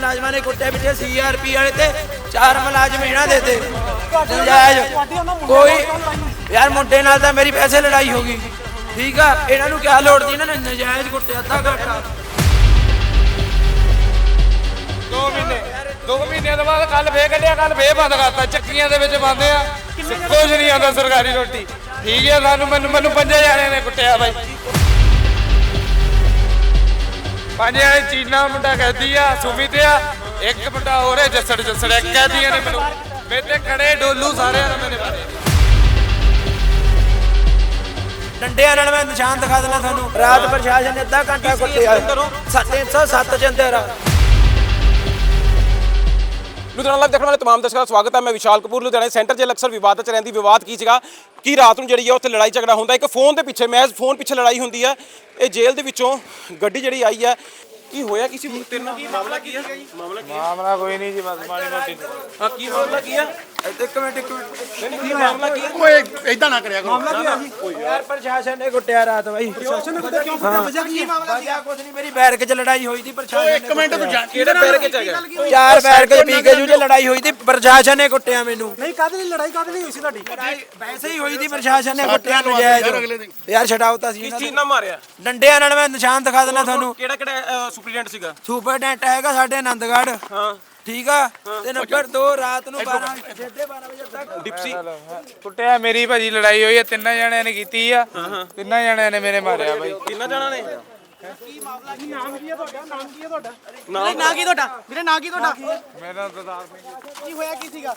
ਮੁਲਾਜ਼ਮਾਂ ਨੇ ਕੁੱਟੇ ਪਿੱਛੇ ਸੀਆਰਪੀ ਵਾਲੇ ਤੇ ਚਾਰ ਮੁਲਾਜ਼ਮ ਇਹਨਾਂ ਦੇ ਤੇ। ਨਜਾਇਜ਼। ਕੋਈ ਯਾਰ ਮੁੰਡੇ ਨਾਲ ਤਾਂ ਮੇਰੀ ਪੈਸੇ ਲੜਾਈ ਹੋ ਗਈ। ਠੀਕ ਆ? ਇਹਨਾਂ ਨੂੰ ਕਿਆ ਲੋੜ ਸੀ? ਇਹਨਾਂ ਨੇ ਨਜਾਇਜ਼ ਕੁੱਟਿਆ, ਅੱਧਾ ਘੰਟਾ। ਦੋ ਮਹੀਨੇ, ਦੋ ਮਹੀਨਿਆਂ ਤੋਂ ਬਾਅਦ ਕੱਲ ਫੇਰ ਕੱਢਿਆ ਕੱਲ ਫੇਰ ਬੰਦ ਕਰਤਾ। ਚੱਕੀਆਂ ਦੇ ਵਿੱਚ ਬੰਦ ਆ। ਕੁਝ ਨਹੀਂ ਆਉਂਦਾ ਸਰਕਾਰੀ ਰੋਟੀ। ਠੀਕ ਹੈ ਸਾਨੂੰ ਮੈਨੂੰ ਮੈਨੂੰ ਪੰਜੇ ਜਾਣਿਆਂ ਨੇ ਕੁੱਟਿਆ ਬਾਈ। ਪੰਜ ਜਾਣੇ ਚੀਨਾ ਮੁੰਡਾ ਕਹਦੀ ਆ ਸੁਮਿਤ ਆ। ਇੱਕ ਮੁੰਡਾ ਹੋਰ ਹੈ ਜੱਸੜ ਜੱਸੜ ਇੱਕ ਕਹਦੀਆਂ ਨੇ ਮੈਨੂੰ। ਮੇਰੇ ਤੇ ਖੜੇ ਡੋਲੂ ਸਾਰਿਆਂ ਨੇ ਮੇਰੇ ਬਾਰੇ। ਡੰਡਿਆਂ ਨਾਲ ਮੈਂ ਨਿਸ਼ਾਨ ਦਿਖਾ ਦੇਣਾ ਤੁਹਾਨੂੰ। ਰਾਤ ਪ੍ਰਸ਼ਾਸਨ ਨੇ ਅੱਧਾ ਘੰਟਾ ਕੁੱਟਿਆ। 307 ਜੰਦੇਰਾ ਲੁਧਿਆਣਾ ਲਾਈਵ ਦੇਖਣ ਵਾਲੇ ਤਮਾਮ ਦਰਸ਼ਕਾਂ ਦਾ ਸਵਾਗਤ ਹੈ ਮੈਂ ਵਿਸ਼ਾਲ ਕਪੂਰ ਲੁਧਿਆਣਾ ਸੈਂਟਰ ਜੇਲ੍ਹ ਅਕਸਰ ਵਿਵਾਦ ਚ ਰਹਿੰਦੀ ਵਿਵਾਦ ਕੀ ਸੀਗਾ? ਕਿ ਰਾਤ ਨੂੰ ਜਿਹੜੀ ਹੈ ਉੱਥੇ ਲੜਾਈ ਝਗੜਾ ਹੁੰਦਾ ਇੱਕ ਫੋਨ ਦੇ ਪਿੱਛੇ ਮੈਜ਼ ਫੋਨ ਪਿੱਛੇ ਲੜਾਈ ਹੁੰਦੀ ਹੈ ਇਹ ਜੇਲ੍ਹ ਦੇ ਵਿੱਚੋਂ ਗੱਡੀ ਜਿਹੜੀ ਆਈ ਹੈ ਕੀ ਹੋਇਆ ਕਿਸੇ ਤੇਰੇ ਨਾਲ ਕੀ ਮਾਮਲਾ ਕੀ ਹੈ ਮਾਮਲਾ ਕੀ ਹੈ ਮਾਮਲਾ ਕੋਈ ਨਹੀਂ ਜੀ ਬਸ ਮਾੜੀ ਮੋਟੀ। ਹਾਂ ਕੀ ਮਾਮਲਾ ਕੀ ਹੈ ਇੱਕ ਮਿੰਟ ਇੱਕ ਮਿੰਟ। ਕੀ ਮਾਮਲਾ ਕੀ ਹੈ? ਓਏ ਇਦਾਂ ਨਾ ਕਰਿਆ ਕਰੋ। ਯਾਰ। ਪ੍ਰਸ਼ਾਸਨ ਨੇ ਕੁੱਟਿਆ ਰਾਤ ਬਾਈ। ਪ੍ਰਸ਼ਾਸਨ ਨੇ ਕੁੱਟਿਆ ਕਿਉਂ ਕੁੱਟਿਆ? ਵਜ੍ਹਾ ਕੀ ਮਾਮਲਾ ਵਜ੍ਹਾ ਕੁਝ ਨਹੀਂ ਮੇਰੀ ਬੈਰਕ 'ਚ ਲੜਾਈ ਹੋਈ ਸੀ ਪ੍ਰਸ਼ਾਸਨ ਨੇ ਇੱਕ ਮਿੰਟ ਤੂੰ ਜਾ ਕਿਹੜੇ ਪੈਰ ਕੇ ਚ ਗਿਆ ਚਾਰ ਬੈਰਕ 'ਚ ਪੀ ਕੇ ਜੂ 'ਚ ਲੜਾਈ ਹੋਈ ਸੀ ਪ੍ਰਸ਼ਾਸਨ ਨੇ ਕੁੱਟਿਆ ਮੈਨੂੰ। ਨਹੀਂ ਕਾਹਦੇ ਲਈ ਲੜਾਈ ਕਾਹਦੇ ਲਈ ਹੋਈ ਸੀ ਤੁਹਾਡੀ? ਵੈਸੇ ਹੀ ਹੋਈ ਸੀ ਪ੍ਰਸ਼ਾਸਨ ਨੇ ਕੁੱਟਿਆ ਨਜਾਇਜ਼। ਯਾਰ ਛਡਾਓ ਤਾਂ ਸੀ ਕਿਸ ਇਹਨਾਂ ਚੀਜ਼ ਨੂੰ। ਨਾਲ ਮਾਰਿਆ? ਡੰਡਿਆਂ ਨਾਲ ਮੈਂ ਨਿਸ਼ਾਨ ਦਿਖਾ ਦੇਣਾ ਤੁਹਾਨੂੰ। ਕਿਹੜਾ ਕਿਹੜਾ ਸੁਪਰੀਡੈਂਟ ਸੀਗਾ? ਸੁਪਰਡੈਂਟ ਹੈਗਾ ਸਾਡੇ ਆਨੰਦਗੜ੍ਹ ਹਾਂ। ਠੀਕ ਆ? ਤੇ ਨੰਬਰ 2 ਰਾਤ ਨੂੰ 12 12:30 ਵਜੇ ਤੱਕ। ਡਿਪਸੀ ਕੁੱਟਿਆ ਮੇਰੀ ਭਾਜੀ ਲੜਾਈ ਹੋਈ ਹੈ ਤਿੰਨਾਂ ਜਣਿਆਂ ਨੇ ਕੀਤੀ ਆ। ਤਿੰਨਾਂ ਜਣਿਆਂ ਨੇ ਮੇਰੇ ਮਾਰਿਆ ਬਾਈ। ਕਿੰਨਾ ਜਾਣਾ ਨੇ? ਨਾਮ ਕੀ ਹੈ ਤੁਹਾਡਾ? ਨਾਮ ਕੀ ਹੈ ਤੁਹਾਡਾ? ਨਾਮ ਨਾਂ ਕੀ ਤੁਹਾਡਾ ਵੀਰੇ ਨਾਂ ਕੀ ਤੁਹਾਡਾ ਮੇਰਾ ਦਦਾਰ ਸਿੰਘ ਕੀ ਹੋਇਆ ਕੀ ਸੀਗਾ?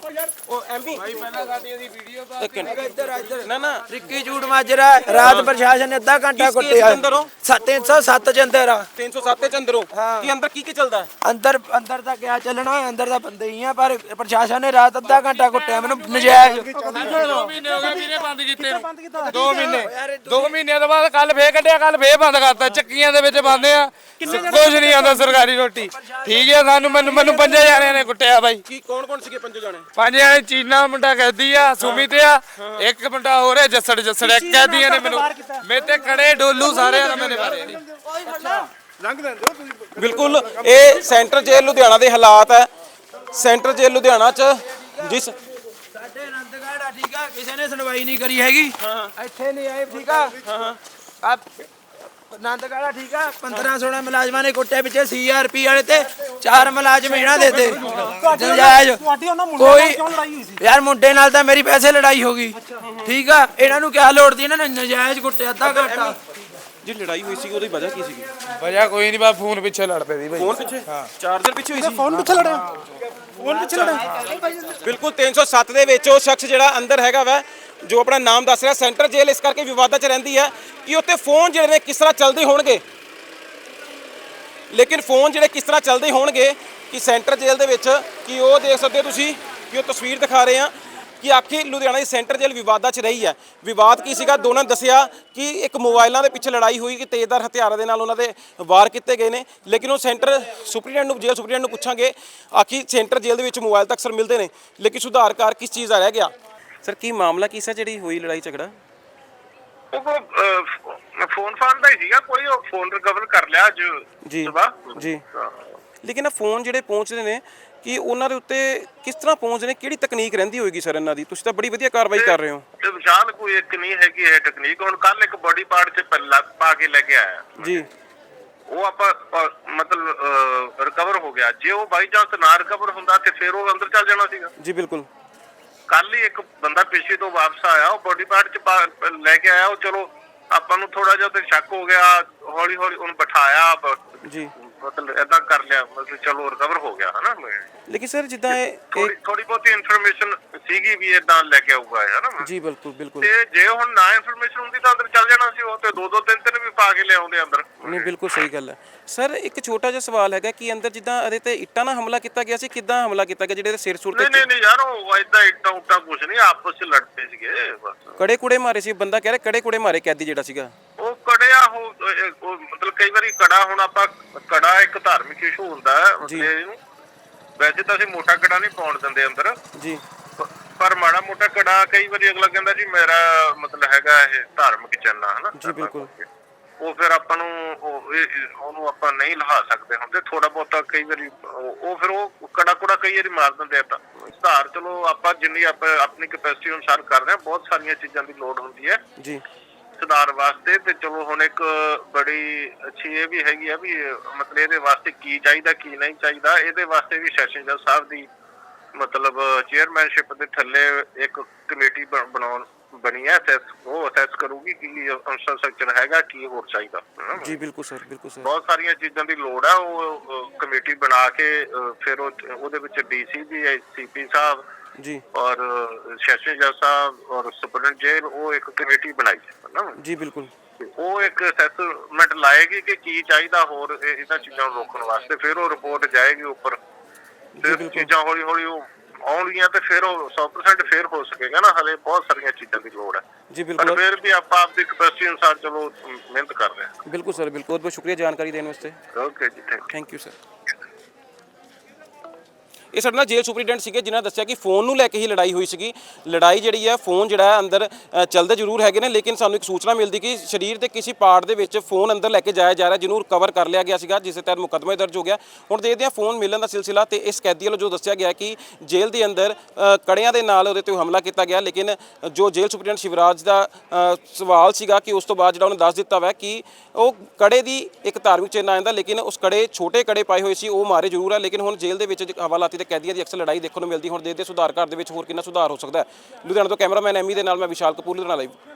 ਉਹ ਐਮਪੀ ਭਾਈ ਪਹਿਲਾਂ ਸਾਡੀ ਉਹਦੀ ਵੀਡੀਓ ਤਾਂ ਇੱਕ ਮਿੰਟ। ਇੱਧਰ ਆ, ਇੱਧਰ। ਨਾ ਨਾ। ਰਿੱਕੀ ਝੂਠ ਮਾਜਰਾ ਰਾਤ ਪ੍ਰਸ਼ਾਸਨ ਨੇ ਅੱਧਾ ਘੰਟਾ ਕੁੱਟਿਆ ਦੇ ਅੰਦਰੋਂ? 307 ਜੰਦੇਰਾ 307 ਚ ਅੰਦਰੋਂ ਹਾਂ। ਕੀ ਅੰਦਰ ਕੀ ਕੀ ਚੱਲਦਾ ਹੈ? ਅੰਦਰ ਅੰਦਰ ਤਾਂ ਕਿਆ ਚੱਲਣਾ ਅੰਦਰ ਤਾਂ ਬੰਦੇ ਹੀ ਆ ਪਰ ਪ੍ਰਸ਼ਾਸਨ ਨੇ ਰਾਤ ਅੱਧਾ ਘੰਟਾ ਕੁੱਟਿਆ ਮੈਨੂੰ ਨਜਾਇਜ਼। ਦੋ ਮਹੀਨੇ ਹੋ ਗਏ ਵੀਰੇ ਬੰਦ ਕੀਤੇ ਨੂੰ। ਦੋ ਮਹੀਨੇ ਦੋ ਮਹੀਨਿਆਂ ਤੋਂ ਬਾਅਦ ਕੱਲ ਫੇਰ ਕੱਢਿਆ ਕੱਲ ਫੇਰ ਬੰਦ ਕਰਤਾ ਚੱਕੀਆਂ ਦੇ ਵਿੱਚ ਬੰਦ ਆ। ਕੁਝ ਨਹੀਂ ਆਉਂਦਾ ਸਰਕਾਰੀ ਰੋਟੀ। ਠੀਕ ਹੈ ਸਾਨੂੰ ਮੈਨੂੰ ਮੈਨੂੰ ਪੰਜੇ ਜਾਣਿਆਂ ਨੇ ਕੁੱਟਿਆ ਬਾਈ। ਕੀ ਕੌਣ ਕੌਣ ਸੀਗੇ ਪੰਜੋ ਜਾਣੇ? ਪੰਜ ਜਾਣੇ ਚੀਨਾ ਮੁੰਡਾ ਕਹਦੀ ਆ ਸੁਮਿਤ ਆ। ਇੱਕ ਮੁੰਡਾ ਹੋਰ ਹੈ ਜੱਸੜ ਜੱਸੜ। ਇੱਕ ਕਹਦੀਆਂ ਨੇ ਮੈਨੂੰ ਮੇਰੇ ਤੇ ਖੜੇ ਡੋਲੂ ਸਾਰਿਆਂ ਨੇ ਮੇਰੇ ਬਾਰੇ ਬਿਲਕੁਲ ਇਹ ਸੈਂਟਰ ਜੇਲ੍ਹ ਲੁਧਿਆਣਾ ਦੇ ਹਾਲਾਤ ਹੈ। ਸੈਂਟਰ ਜੇਲ੍ਹ ਲੁਧਿਆਣਾ ਚ ਜਿਸ ਸਾਡੇ ਆਨੰਦਗੜ੍ਹ ਆ ਠੀਕ ਆ। ਕਿਸੇ ਨੇ ਸੁਣਵਾਈ ਨਹੀਂ ਕਰੀ ਹੈਗੀ। ਇੱਥੇ ਨਹੀਂ ਆਏ ਠੀਕ ਆ। ਆ ਆਨੰਦਗੜ੍ਹ ਆ ਠੀਕ ਆ? 15 16 ਮੁਲਾਜ਼ਮਾਂ ਨੇ ਕੁੱਟੇ ਪਿੱਛੇ ਸੀਆਰਪੀ ਵਾਲੇ ਤੇ ਚਾਰ ਮੁਲਾਜ਼ਮ ਇਹਨਾਂ ਦੇ ਤੇ। ਨਜਾਇਜ਼। ਤੁਹਾਡੀ ਉਹਨਾਂ ਮੁੰਡਿਆਂ ਨਾਲ ਕੋਈ ਕਿਉਂ ਲੜਾਈ ਹੋਈ ਸੀ? ਯਾਰ ਮੁੰਡੇ ਨਾਲ ਤਾਂ ਮੇਰੀ ਪੈਸੇ ਲੜਾਈ ਹੋ ਗਈ। ਠੀਕ ਆ? ਇਹਨਾਂ ਨੂੰ ਕਿਆ ਲੋੜ ਸੀ? ਇਹਨਾਂ ਨੇ ਨਜਾਇਜ਼ ਕੁੱਟਿਆ ਅੱਧਾ ਘੰਟਾ। ਜੀ ਲੜਾਈ ਹੋਈ ਸੀ ਉਹਦੀ ਵਜ੍ਹਾ ਕੀ ਸੀਗੀ? ਵਜ੍ਹਾ ਕੋਈ ਨਹੀਂ ਬਸ ਫੋਨ ਪਿੱਛੇ ਲੜ ਪਏ ਸੀ ਬਾਈ। ਫੋਨ ਪਿੱਛੇ? ਚਾਰਜਰ ਪਿੱਛੇ ਹੋਈ ਸੀ? ਫੋਨ ਪਿੱਛੇ ਲੜਿਆ? ਫੋਨ ਪਿੱਛੇ ਲੜਿਆ ਬਿਲਕੁਲ 307 ਦੇ ਵਿੱਚ ਉਹ ਸ਼ਖਸ ਜਿਹੜਾ ਅੰਦਰ ਹੈਗਾ ਵਾ, ਜੋ ਆਪਣਾ ਨਾਮ ਦੱਸ ਰਿਹਾ, ਸੈਂਟਰ ਜੇਲ੍ਹ ਇਸ ਕਰਕੇ ਵਿਵਾਦਾਂ 'ਚ ਰਹਿੰਦੀ ਹੈ ਕਿ ਉੱਥੇ ਫੋਨ ਜਿਹੜੇ ਨੇ ਕਿਸ ਤਰ੍ਹਾਂ ਚੱਲਦੇ ਹੋਣਗੇ। ਲੇਕਿਨ ਫੋਨ ਜਿਹੜੇ ਕਿਸ ਤਰ੍ਹਾਂ ਚੱਲਦੇ ਹੋਣਗੇ ਕਿ ਸੈਂਟਰ ਜੇਲ੍ਹ ਦੇ ਵਿੱਚ, ਕਿ ਉਹ ਦੇਖ ਸਕਦੇ ਹੋ ਤੁਸੀਂ, ਕਿ ਉਹ ਤਸਵੀਰ ਦਿਖਾ ਰਹੇ ਆ ਕਿ ਆਖਿਰ ਲੁਧਿਆਣਾ ਦੀ ਸੈਂਟਰ ਜੇਲ੍ਹ ਵਿਵਾਦਾਂ 'ਚ ਰਹੀ ਹੈ। ਵਿਵਾਦ ਕੀ ਸੀਗਾ? ਦੋਨਾਂ ਨੇ ਦੱਸਿਆ ਕਿ ਇੱਕ ਮੋਬਾਈਲਾਂ ਦੇ ਪਿੱਛੇ ਲੜਾਈ ਹੋਈ ਕਿ ਤੇਜ਼ਦਾਰ ਹਥਿਆਰਾਂ ਦੇ ਨਾਲ ਉਹਨਾਂ ਦੇ ਵਾਰ ਕੀਤੇ ਗਏ ਨੇ। ਲੇਕਿਨ ਉਹ ਸੈਂਟਰ ਸੁਪਰੀਡੈਂਟ ਨੂੰ ਜੇਲ੍ਹ ਸੁਪਰੀਡੈਂਟ ਨੂੰ ਪੁੱਛਾਂਗੇ ਆਖਿਰ ਸੈਂਟਰ ਜੇਲ੍ਹ ਦੇ ਵਿੱਚ ਮੋਬਾਈਲ ਤਾਂ ਅਕਸਰ ਮਿਲਦੇ ਨੇ ਲੇਕਿਨ ਸੁਧਾਰਕਾਰ ਕਿਸ ਚੀਜ਼ ਦਾ ਰਹਿ ਗਿਆ? ਸਰ ਕੀ ਮਾਮਲਾ ਕੀ ਸੀ ਜਿਹੜੀ ਹੋਈ ਲੜਾਈ ਝਗੜਾ? ਉਹ ਫੋਨ ਫਾਨ ਦਾ ਹੀ ਸੀਗਾ ਕੋਈ ਉਹ ਫੋਨ ਰਿਕਵਰ ਕਰ ਲਿਆ ਅੱਜ ਜੀ ਜੀ। ਲੇਕਿਨ ਇਹ ਫੋਨ ਜਿਹੜੇ ਪਹੁੰਚਦੇ ਨੇ ਕਿ ਉਹਨਾਂ ਦੇ ਉੱਤੇ ਕਿਸ ਤਰ੍ਹਾਂ ਪਹੁੰਚਦੇ ਨੇ ਕਿਹੜੀ ਤਕਨੀਕ ਰਹਿੰਦੀ ਹੋਏਗੀ ਸਰ ਇਹਨਾਂ ਦੀ? ਤੁਸੀਂ ਤਾਂ ਬੜੀ ਵਧੀਆ ਕਾਰਵਾਈ ਕਰ ਰਹੇ ਹੋ। ਤੇ ਵਿਸ਼ਾਲ ਕੋਈ ਇੱਕ ਨਹੀਂ ਹੈਗੀ ਇਹ ਟੈਕਨੀਕ ਹੁਣ ਕੱਲ ਇੱਕ ਬੋਡੀ ਪਾਰਟ 'ਚ ਪੱਲਾ ਪਾ ਕੇ ਲੈ ਕੇ ਆਇਆ। ਜੀ। ਉਹ ਆਪਾਂ ਮਤਲਬ ਰਿਕਵਰ ਹੋ ਗਿਆ। ਜੇ ਉਹ ਬਾਈ ਚਾਂਸ ਨਾ ਰਿਕਵਰ ਹੁੰਦਾ ਤੇ ਫਿਰ ਉਹ ਅੰਦਰ ਚੱਲ ਜਾਣਾ ਸੀਗਾ। ਜੀ ਬਿਲਕੁਲ। ਕੱਲ ਹੀ ਇੱਕ ਬੰਦਾ ਪੇਸ਼ੀ ਤੋਂ ਵਾਪਸ ਆਇਆ ਉਹ ਬੋਡੀ ਪਾਰਟ 'ਚ ਲੈ ਕੇ ਆਇਆ। ਉਹ ਚਲੋ ਆਪਾਂ ਨੂੰ ਥੋੜਾ ਜਿਹਾ ਤੇ ਸ਼ੱਕ ਹੋ ਗਿਆ। ਹੌਲੀ ਹੌਲੀ ਉਹਨੂੰ ਬਿਠਾਇਆ ਜੀ। ਮਤਲਬ ਏਦਾਂ ਕਰ ਲਿਆ ਮਤਲਬ ਚਲੋ ਰਿਕਵਰ ਹੋ ਗਿਆ ਹਨਾ ਲੇਕਿਨ ਸਰ ਜਿੱਦਾਂ ਇਹ ਥੋੜੀ ਥੋੜੀ ਬਹੁਤੀ ਇਨਫੋਰਮੇਸ਼ਨ ਸੀਗੀ ਵੀ ਇਦਾਂ ਲੈ ਕੇ ਆਊਗਾ ਇਹ ਹਨਾ ਜੀ ਬਿਲਕੁਲ ਬਿਲਕੁਲ। ਤੇ ਜੇ ਹੁਣ ਨਾ ਇਨਫੋਰਮੇਸ਼ਨ ਹੁੰਦੀ ਤਾਂ ਅੰਦਰ ਚੱਲ ਜਾਣਾ ਸੀ ਉਹ ਤੇ ਦੋ ਦੋ ਤਿੰਨ ਤਿੰਨ ਵੀ ਪਾ ਕੇ ਲਿਆਉਂਦੇ ਅੰਦਰ। ਨਹੀਂ ਬਿਲਕੁਲ ਸਹੀ ਗੱਲ ਹੈ। ਸਰ ਇੱਕ ਛੋਟਾ ਜਿਹਾ ਸਵਾਲ ਹੈਗਾ ਕਿ ਅੰਦਰ ਜਿੱਦਾਂ ਇਹਦੇ ਤੇ ਇੱਟਾਂ ਨਾਲ ਹਮਲਾ ਕੀਤਾ ਗਿਆ ਸੀ ਕਿੱਦਾਂ ਹਮਲਾ ਕੀਤਾ ਗਿਆ ਜਿਹੜੇ ਇਹਦੇ ਸਿਰ ਸੁਰ ਨਹੀਂ ਤੇ ਨਹੀਂ ਨਹੀਂ ਯਾਰ ਉਹ ਇਦਾਂ ਇੱਟਾਂ ਉੱਟਾਂ ਕੁਛ ਨਹੀਂ ਆਪਸ ਚ ਲੜਦੇ ਸੀਗੇ ਬਸ। ਕੜੇ ਕੁੜੇ ਮਾਰੇ ਸੀ ਬੰਦਾ ਕਹਿ ਰਿਹਾ ਕੜੇ ਕੁੜੇ ਮਾਰੇ ਕੈਦੀ ਜਿਹੜਾ ਸੀਗਾ। ਉਹ ਕੜਿਆ ਉਹ ਉਹ ਮਤਲਬ ਕਈ ਵਾਰੀ ਕੜਾ ਹੁਣ ਆਪਾਂ ਕੜਾ ਇੱਕ ਧਾਰਮਿਕ ਇਸ਼ੂ ਹੁੰਦਾ। ਤੇ ਇਹਨੂੰ। ਵੈਸੇ ਤਾਂ ਅਸੀਂ ਮੋਟਾ ਕੜਾ ਨਹੀਂ ਪਾਉਣ ਦਿੰਦੇ ਅੰਦਰ। ਜੀ। ਪਰ ਮਾੜਾ ਮੋਟਾ ਕੜਾ ਕਈ ਵਾਰੀ ਅਗਲਾ ਕਹਿੰਦਾ ਜੀ ਮੇਰਾ ਮਤਲਬ ਹੈਗਾ ਇਹ ਧਾਰਮਿਕ ਚੰਨਾ ਹਨਾ? ਜੀ, ਬਿਲਕੁਲ। ਉਹ ਫਿਰ ਆਪਾਂ ਨੂੰ ਉਹਨੂੰ ਆਪਾਂ ਨਹੀਂ ਲਹਾ ਸਕਦੇ ਹੁੰਦੇ। ਥੋੜਾ ਬਹੁਤਾ ਕਈ ਵਾਰੀ ਉਹ ਫਿਰ ਉਹ ਕੜਾ ਕੁੜਾ ਕਈ ਵਾਰੀ ਮਾਰ ਦਿੰਦੇ ਆ ਤਾਂ। ਸੁਧਾਰ ਚਲੋ ਆਪਾਂ ਜਿੰਨੀ ਆਪਾਂ ਆਪਣੀ ਕੈਪੈਸਿਟੀ ਅਨੁਸਾਰ ਕਰ ਰਹੇ ਹਾਂ ਬਹੁਤ ਸਾਰੀਆਂ ਚੀਜ਼ਾਂ ਦੀ ਲੋੜ ਹੁੰਦੀ ਹੈ। ਜੀ। ਸੁਧਾਰ ਵਾਸਤੇ ਤੇ ਚਲੋ ਹੁਣ ਇੱਕ ਬੜੀ ਅੱਛੀ ਇਹ ਵੀ ਹੈਗੀ ਆ ਵੀ ਮਤਲਬ ਇਹਦੇ ਵਾਸਤੇ ਕੀ ਚਾਹੀਦਾ ਕੀ ਨਹੀਂ ਚਾਹੀਦਾ। ਇਹਦੇ ਵਾਸਤੇ ਵੀ ਸੈਸ਼ਨ ਜੱਜ ਸਾਹਿਬ ਦੀ ਮਤਲਬ ਚੇਅਰਮੈਨਸ਼ਿਪ ਦੇ ਥੱਲੇ ਇੱਕ ਕਮੇਟੀ ਬਣ- ਬਣਾਉਣ ਬਣੀ ਹੈ ਅਸੈਸ ਉਹ ਅਸੈਸ ਕਰੂਗੀ ਕਿ ਇਨਫਰਾਸਟ੍ਰਕਚਰ ਹੈਗਾ ਕੀ ਹੋਰ ਚਾਹੀਦਾ। ਜੀ ਬਿਲਕੁਲ ਸਰ ਬਿਲਕੁਲ ਸਰ। ਬਹੁਤ ਸਾਰੀਆਂ ਚੀਜ਼ਾਂ ਦੀ ਲੋੜ ਹੈ ਉਹ ਕਮੇਟੀ ਬਣਾ ਕੇ ਫਿਰ ਉਹ- ਉਹਦੇ ਵਿੱਚ ਡੀਸੀ ਵੀ ਹੈ ਸੀਪੀ ਸਾਹਿਬ ਜੀ। ਔਰ ਸੈਸ਼ਨ ਜੱਜ ਸਾਹਿਬ ਔਰ ਸੁਪਰਡੈਂਟ ਜੇਲ੍ਹ ਉਹ ਇੱਕ ਕਮੇਟੀ ਬਣਾਈ ਹੈ ਨਾ? ਜੀ ਬਿਲਕੁਲ। ਉਹ ਇੱਕ ਅਸੈਸਮੈਂਟ ਲਾਏਗੀ ਕਿ ਕੀ ਚਾਹੀਦਾ ਹੋਰ ਇਹ- ਇਹਨਾਂ ਚੀਜ਼ਾਂ ਨੂੰ ਰੋਕਣ ਵਾਸਤੇ। ਫਿਰ ਉਹ ਰਿਪੋਰਟ ਜਾਏਗੀ ਉੱਪਰ। ਫਿਰ ਚੀਜ਼ਾਂ ਹੌਲੀ ਹੌਲੀ ਉਹ ਆਉਣਗੀਆਂ ਤੇ ਫਿਰ ਉਹ 100% ਫਿਰ ਹੋ ਸਕੇਗਾ ਨਾ। ਹਲੇ ਬਹੁਤ ਸਾਰੀਆਂ ਚੀਜ਼ਾਂ ਦੀ ਲੋੜ ਹੈ। ਜੀ ਪਰ ਬਿਲਕੁਲ। ਫਿਰ ਵੀ ਆਪਾਂ ਆਪਦੀ ਕਪੈਸਿਟੀ ਅਨੁਸਾਰ ਚਲੋ ਮਿਹਨਤ ਕਰ ਰਹੇ ਹਾਂ। ਬਿਲਕੁਲ ਸਰ ਬਿਲਕੁਲ। ਬਹੁਤ ਬਹੁਤ ਸ਼ੁਕਰੀਆ ਜਾਣਕਾਰੀ ਦੇਣ ਵਾਸਤੇ। ਓਕੇ ਜੀ ਥੈਂਕ ਥੈਂਕ ਯੂ ਸਰ ਇਹ ਸਾਡੇ ਨਾਲ ਜੇਲ੍ਹ ਸੁਪਰੀਡੈਂਟ ਸੀਗੇ ਜਿਨ੍ਹਾਂ ਦੱਸਿਆ ਕਿ ਫੋਨ ਨੂੰ ਲੈ ਕੇ ਹੀ ਲੜਾਈ ਹੋਈ ਸੀਗੀ। ਲੜਾਈ ਜਿਹੜੀ ਹੈ ਫੋਨ ਜਿਹੜਾ ਹੈ ਅੰਦਰ ਅ, ਚੱਲਦੇ ਜ਼ਰੂਰ ਹੈਗੇ ਨੇ ਲੇਕਿਨ ਸਾਨੂੰ ਇੱਕ ਸੂਚਨਾ ਮਿਲਦੀ ਕਿ ਸਰੀਰ ਦੇ ਕਿਸੇ ਪਾਰਟ ਦੇ ਵਿੱਚ ਫੋਨ ਅੰਦਰ ਲੈ ਕੇ ਜਾਇਆ ਜਾ ਰਿਹਾ ਜਿਹਨੂੰ ਰਿਕਵਰ ਕਰ ਲਿਆ ਗਿਆ ਸੀਗਾ ਜਿਸ ਦੇ ਤਹਿਤ ਮੁਕੱਦਮਾ ਦਰਜ ਹੋ ਗਿਆ। ਹੁਣ ਦੇਖਦੇ ਹਾਂ ਫੋਨ ਮਿਲਣ ਦਾ ਸਿਲਸਿਲਾ ਤੇ ਇਸ ਕੈਦੀ ਵੱਲੋਂ ਜੋ ਦੱਸਿਆ ਗਿਆ ਕਿ ਜੇਲ੍ਹ ਦੇ ਅੰਦਰ ਅ, ਕੜਿਆਂ ਦੇ ਨਾਲ ਉਹਦੇ ਤੇ ਹਮਲਾ ਕੀਤਾ ਗਿਆ ਲੇਕਿਨ ਜੋ ਜੇਲ੍ਹ ਸੁਪਰੀਡੈਂਟ ਸ਼ਿਵਰਾਜ ਦਾ ਅ, ਸਵਾਲ ਸੀਗਾ ਕਿ ਉਸ ਤੋਂ ਬਾਅਦ ਜਿਹੜਾ ਉਹਨੇ ਦੱਸ ਦਿੱਤਾ ਵਾ ਕਿ ਉਹ ਕੜੇ ਦੀ ਇੱਕ ਧਾਰਮਿਕ ਚਿੰਨ੍ਹ ਆ ਜਾਂਦਾ ਲੇਕਿਨ ਉਸ ਕੜੇ ਛੋਟੇ ਕੜੇ ਪਾਏ ਹੋਏ ਸੀ ਉਹ ਮਾਰੇ ਜ਼ਰੂਰ ਆ ਲੇਕਿਨ ਹੁਣ ਜੇਲ੍ਹ ਦੇ ਵਿੱਚ ਹਵਾਲਾਤੀ ਤੇ ਕੈਦੀਆਂ ਦੀ ਅਕਸਰ ਲੜਾਈ ਦੇਖਣ ਨੂੰ ਮਿਲਦੀ, ਹੁਣ ਦੇਖਦੇ ਸੁਧਾਰ ਘਰ ਦੇ ਵਿੱਚ ਹੋਰ ਕਿੰਨਾ ਸੁਧਾਰ ਹੋ ਸਕਦਾ ਹੈ। ਲੁਧਿਆਣਾ ਤੋਂ ਕੈਮਰਾਮੈਨ ਐਮੀ ਦੇ ਨਾਲ ਮੈਂ ਵਿਸ਼ਾਲ ਕਪੂਰ, ਲੁਧਿਆਣਾ ਲਾਈਵ